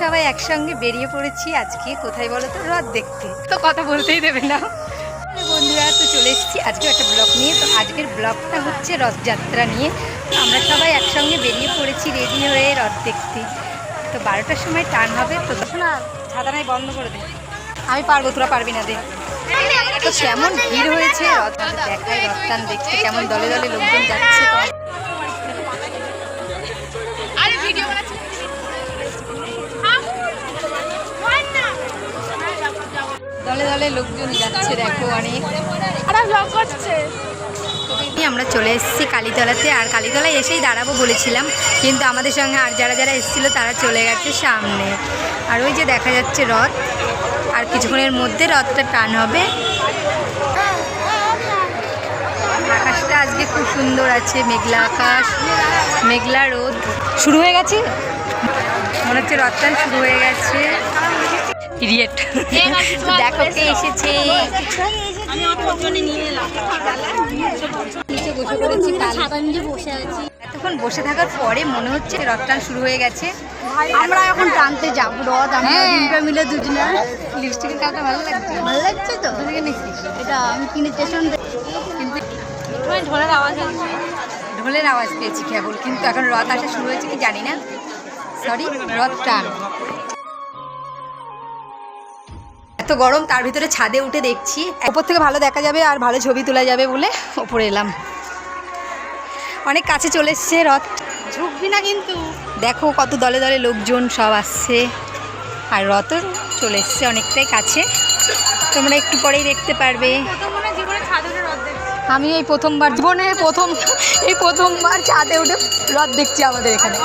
সবাই একসঙ্গে বেরিয়ে পড়েছি আজকে কোথায় বলো তো? রথ দেখতে। তো কথা বলতেই দেবে না। বন্ধুরা তো চলে এসেছি আজকে একটা ব্লগ নিয়ে। তো আজকের ব্লগটা হচ্ছে রথযাত্রা নিয়ে। তো আমরা সবাই একসঙ্গে বেরিয়ে পড়েছি রেডি হয়ে রথ দেখতে। তো বারোটার সময় টান হবে তো না ছাতা নাই বন্ধ করে দে। আমি পারব তোরা পারবি না দে। তো কেমন ভিড় হয়েছে? রথ দেখায় রথটান দেখতে। কেমন দলে দলে লোকজন যাচ্ছে দলে লোকজন যাচ্ছে দেখো অনেক। আমরা চলে এসেছি কালীতলাতে আর কালীতলায় এসেই দাঁড়াবো বলেছিলাম কিন্তু আমাদের সঙ্গে আর যারা যারা এসেছিল তারা চলে গেছে সামনে। আর ওই যে দেখা যাচ্ছে রথ আর কিছুক্ষণের মধ্যে রথটা টান হবে। আকাশটা আজকে খুব সুন্দর আছে মেঘলা আকাশ মেঘলা রোদ। শুরু হয়ে গেছে? মনে হচ্ছে রথটান শুরু হয়ে গেছে। ইডিয়েট দেখো কে এসেছে। এতক্ষণ বসে থাকার পরে মনে হচ্ছে রথটান শুরু হয়ে গেছে। আমরা এখন টানতে যাব রথ আমরা হ্যাঁ। মিলে দুজনে লিপস্টিকের কালারটা ভালো লাগছে। ভালো লাগছে তো? এটা আমি কিনে স্টেশন কিন্তু ঢোলের আওয়াজ ঢোলের আওয়াজ পেয়েছি কেবল কিন্তু এখন রথ আসা শুরু হয়েছে কি জানি না। সরি রথ টান। গরম, তার ভিতরে ছাদে উঠে দেখছি। ওপর থেকে ভালো দেখা যাবে আর ভালো ছবি তোলা যাবে বলে ওপরে এলাম। অনেক কাছে চলে এসছে, রথ। ঝুঁকবি না কিন্তু। দেখো কত দলে দলে লোকজন সব আসছে। আর রথ চলে এসছে অনেকটাই কাছে। তোমরা একটু পরেই দেখতে পারবে। আমি এই প্রথমবার, জীবনে প্রথম, এই প্রথমবার ছাদে উঠে রথ দেখছি আমাদের এখানে।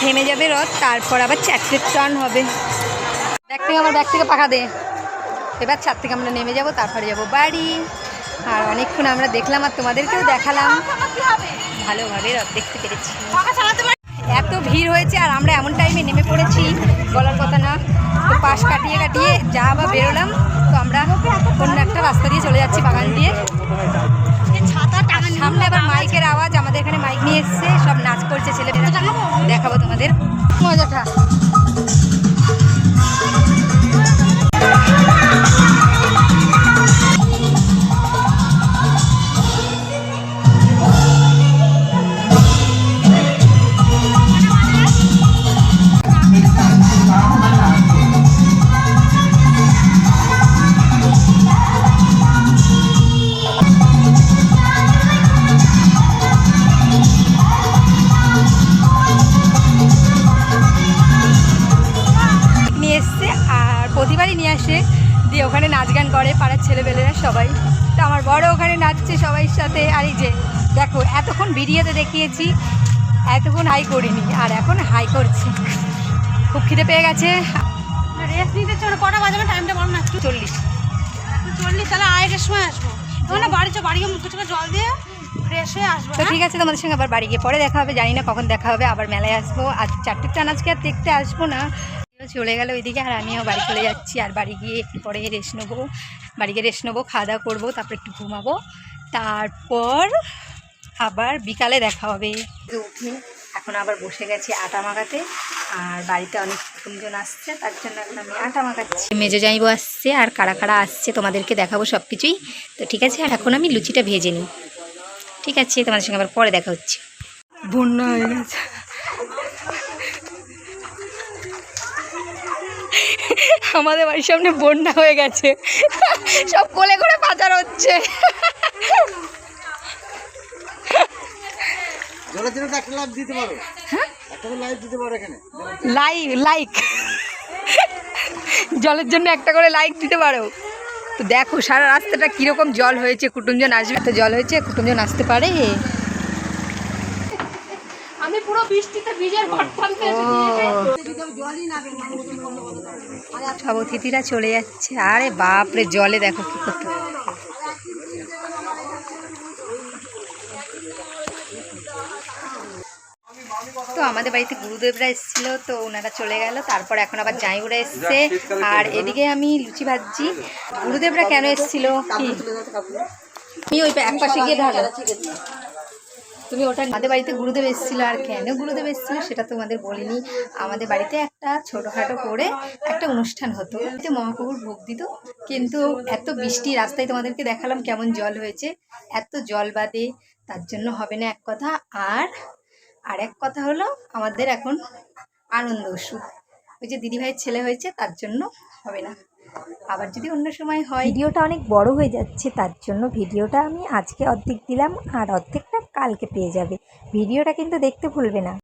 থেমে যাবে রথ, তারপর আবার চারটে টার্ন হবে। ব্যাগ থেকে আমার ব্যাগ থেকে পাখা দে। এবার ছাদ থেকে আমরা নেমে যাব, তারপরে যাব বাড়ি। আর অনেকক্ষণ আমরা দেখলাম আর তোমাদেরকেও দেখালাম। ভালোভাবে রথ দেখতে পেরেছি। এত ভিড় হয়েছে আর আমরা এমন টাইমে নেমে পড়েছি, বলার কথা না। তো পাশ কাটিয়ে কাটিয়ে যা বা বেরোলাম, তো আমরা অন্য একটা রাস্তা দিয়ে চলে যাচ্ছি বাগান দিয়ে। করে পাড়ার ছেলেবেলেরা সবাই। তো আমার বড় ওখানে নাচছে সবাই সাথে। আর এই যে দেখো এতক্ষণ ভিডিওতে দেখিয়েছি এতক্ষণ হাই করিনি আর এখন হাই করছি। খুব খিদে পেয়ে গেছে। রেস্ট নিতে চলো কটা বাজাবে? টাইমটা বলো না একটু চল্লিশ চল্লিশ তাহলে আড়াইটার সময় আসব। না বাড়ি চো বাড়ি গিয়ে মুখে জল দিয়ে তো হ্যাঁ? ঠিক আছে তোমাদের সঙ্গে আবার বাড়ি গিয়ে পরে দেখা হবে জানি না কখন দেখা হবে আবার মেলায় আসব। আর চারটে টান আজকে আর দেখতে আসব না। চলে গেল ওইদিকে আর আমিও বাড়ি চলে যাচ্ছি। আর বাড়ি গিয়ে একটু পরে রেস্ট নেব। বাড়ি গিয়ে রেস্ট নেব, খাওয়া দাওয়া করব, তারপর একটু ঘুমাবো। তারপর আবার বিকালে দেখা হবে। উঠে এখন আবার বসে গেছি আটা মাখাতে। আর বাড়িতে অনেক কুটুমজন আসছে, তার জন্য এখন আমি আটা মাখাচ্ছি। মেজো যাইবো আসছে আর কারা কারা আসছে তোমাদেরকে দেখাবো সব কিছুই তো ঠিক আছে আর এখন আমি লুচিটা ভেজে নিই। ঠিক আছে, তোমাদের সঙ্গে আবার পরে দেখা হচ্ছে। বন্যা হয়ে গেছে। আমাদের বাড়ির সামনে বন্যা হয়ে গেছে। সব কোলে করে পাচার হচ্ছে। Live like like. জলের জন্য একটা করে লাইক দিতে পারো। তো দেখো সারা রাস্তাটা কীরকম জল হয়েছে কুটুমজন আসবে তো জল হয়েছে কুটুমজন আসতে পারে? আমি পুরো বৃষ্টিতে ভিজে সব অতিথিরা চলে যাচ্ছে। আরে বাপরে জলে দেখো কি করতে তো আমাদের বাড়িতে গুরুদেবরা এসেছিল তো ওনারা চলে গেল। তারপর এখন আবার জাঁইবুড়া এসছে। আর এদিকে আমি লুচি ভাজছি। গুরুদেবরা কেন এসেছিল? কি? ওই এক পাশে গিয়ে ঢালো তুমি ওটা আমাদের বাড়িতে গুরুদেব এসেছিল আর কেন গুরুদেব এসেছিল সেটা তোমাদের বলিনি। আমাদের বাড়িতে একটা ছোটোখাটো করে একটা অনুষ্ঠান হতো। এতে মহাপ্রভুর ভোগ দিত, কিন্তু এত বৃষ্টি রাস্তায় তোমাদেরকে দেখালাম কেমন জল হয়েছে। এত জল বাদে তার জন্য হবে না এক কথা। আর আর এক কথা হলো, আমাদের এখন আনন্দ সুখ ওই যে দিদিভাইয়ের ছেলে হয়েছে, তার জন্য হবে না। আবার যদি অন্য সময় হয় ভিডিওটা অনেক বড় হয়ে যাচ্ছে, তার জন্য ভিডিওটা আমি আজকে অর্ধেক দিলাম, আর অর্ধেকটা কালকে পেয়ে যাবে। ভিডিওটা কিন্তু দেখতে ভুলবে না।